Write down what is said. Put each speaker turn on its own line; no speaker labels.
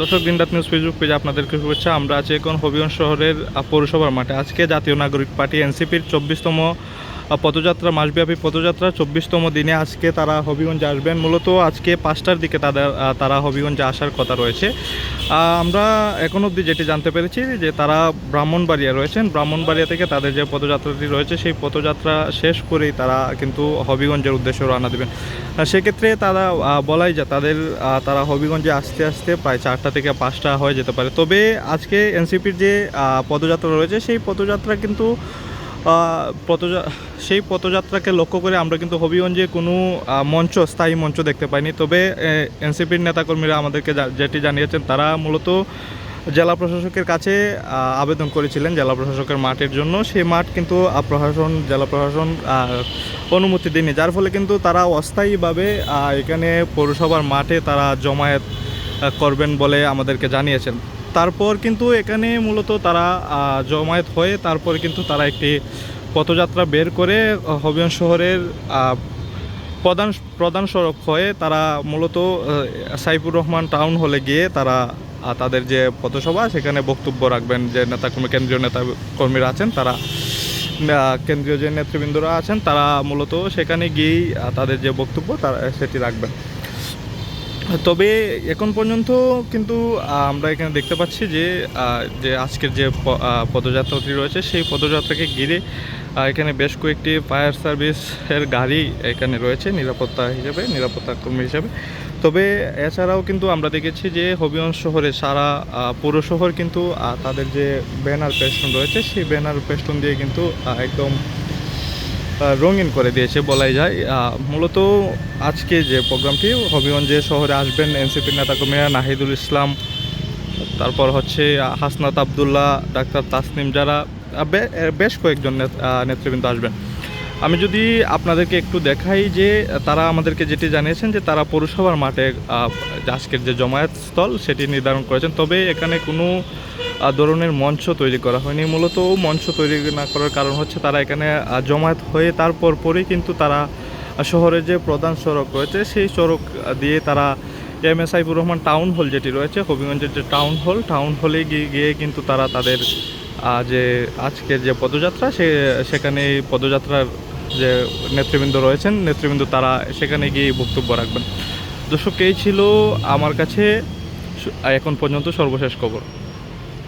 দর্শক দিনরাত news Facebook পেজে আপনাদেরকে শুভেচ্ছা। আমরা আছি এখন হবিগঞ্জ শহরের পৌরসভার মাঠে। আজকে জাতীয় নাগরিক পার্টি এনসিপির চব্বিশতম পদযাত্রা, মাসব্যাপী পদযাত্রা চব্বিশতম দিনে আজকে তারা হবিগঞ্জে আসবেন। মূলত আজকে পাঁচটার দিকে তাদের তারা হবিগঞ্জে আসার কথা রয়েছে। আমরা এখন অবধি যেটি জানতে পেরেছি যে তারা ব্রাহ্মণবাড়িয়া রয়েছেন। ব্রাহ্মণবাড়িয়া থেকে তাদের যে পদযাত্রাটি রয়েছে, সেই পদযাত্রা শেষ করেই তারা কিন্তু হবিগঞ্জের উদ্দেশ্যে রওনা দেবেন। সেক্ষেত্রে তারা বলাই যায় তাদের তারা হবিগঞ্জে আসতে আসতে প্রায় চারটা থেকে পাঁচটা হয়ে যেতে পারে। তবে আজকে এনসিপির যে পদযাত্রা রয়েছে, সেই পদযাত্রা কিন্তু পদযা সেই পথযাত্রাকে লক্ষ্য করে আমরা কিন্তু হবিগঞ্জে কোনো মঞ্চ, স্থায়ী মঞ্চ দেখতে পাইনি। তবে এনসিপির নেতাকর্মীরা আমাদেরকে যেটি জানিয়েছেন, তারা মূলত জেলা প্রশাসকের কাছে আবেদন করেছিলেন জেলা প্রশাসকের মাঠের জন্য। সেই মাঠ কিন্তু প্রশাসন, জেলা প্রশাসন অনুমতি দেয়নি। যার ফলে কিন্তু তারা অস্থায়ীভাবে এখানে পৌরসভার মাঠে তারা জমায়েত করবেন বলে আমাদেরকে জানিয়েছেন। তারপর কিন্তু এখানে মূলত তারা জমায়েত হয়ে তারপর কিন্তু তারা একটি পথযাত্রা বের করে হবিগঞ্জ শহরের প্রধান প্রধান সড়ক হয়ে তারা মূলত সাইফুর রহমান টাউন হলে গিয়ে তারা তাদের যে পথসভা সেখানে বক্তব্য রাখবেন যে নেতাকর্মী কেন্দ্রীয় নেতা কর্মীরা আছেন, তারা কেন্দ্রীয় যে নেতৃবৃন্দরা আছেন, তারা মূলত সেখানে গিয়েই তাদের যে বক্তব্য তারা, সেটি রাখবেন। তবে এখন পর্যন্ত কিন্তু আমরা এখানে দেখতে পাচ্ছি যে যে আজকের যে পদযাত্রাটি রয়েছে, সেই পদযাত্রাকে ঘিরে এখানে বেশ কয়েকটি ফায়ার সার্ভিসের গাড়ি এখানে রয়েছে, নিরাপত্তা হিসেবে, নিরাপত্তা কর্মী হিসেবে। তবে এছাড়াও কিন্তু আমরা দেখেছি যে, হবিগঞ্জ শহরে সারা পৌর শহর কিন্তু তাদের যে ব্যানার পেস্টন রয়েছে, সেই ব্যানার পেস্টন দিয়ে কিন্তু একদম রঙিন করে দিয়েছে বলাই যায়। মূলত আজকে যে প্রোগ্রামটি, হবিগঞ্জে শহরে আসবেন এনসিপির নেতাকর্মীরা নাহিদুল ইসলাম, তারপর হচ্ছে হাসনাত আবদুল্লাহ, ডাক্তার তাসনিম যারা বেশ কয়েকজন নেতৃবৃন্দ আসবেন। আমি যদি আপনাদেরকে একটু দেখাই যে তারা আমাদেরকে যেটি জানিয়েছেন যে তারা পৌরসভার মাঠে আজকের যে জমায়েত স্থল সেটি নির্ধারণ করেছেন। তবে এখানে কোনো ধরনের মঞ্চ তৈরি করা হয়নি। মূলত মঞ্চ তৈরি না করার কারণ হচ্ছে তারা এখানে জমায়েত হয়ে তারপর পরেই কিন্তু তারা শহরের যে প্রধান সড়ক রয়েছে, সেই সড়ক দিয়ে তারা এম এস আইবুর রহমান টাউন হল যেটি রয়েছে, হবিগঞ্জের যে টাউন হল, টাউন হলে গিয়ে গিয়ে কিন্তু তারা তাদের যে আজকের যে পদযাত্রা, সে সেখানে পদযাত্রার যে নেতৃবৃন্দ রয়েছেন, নেতৃবৃন্দ তারা সেখানে গিয়ে বক্তব্য রাখবেন। দর্শক, এই ছিল আমার কাছে এখন পর্যন্ত সর্বশেষ খবর।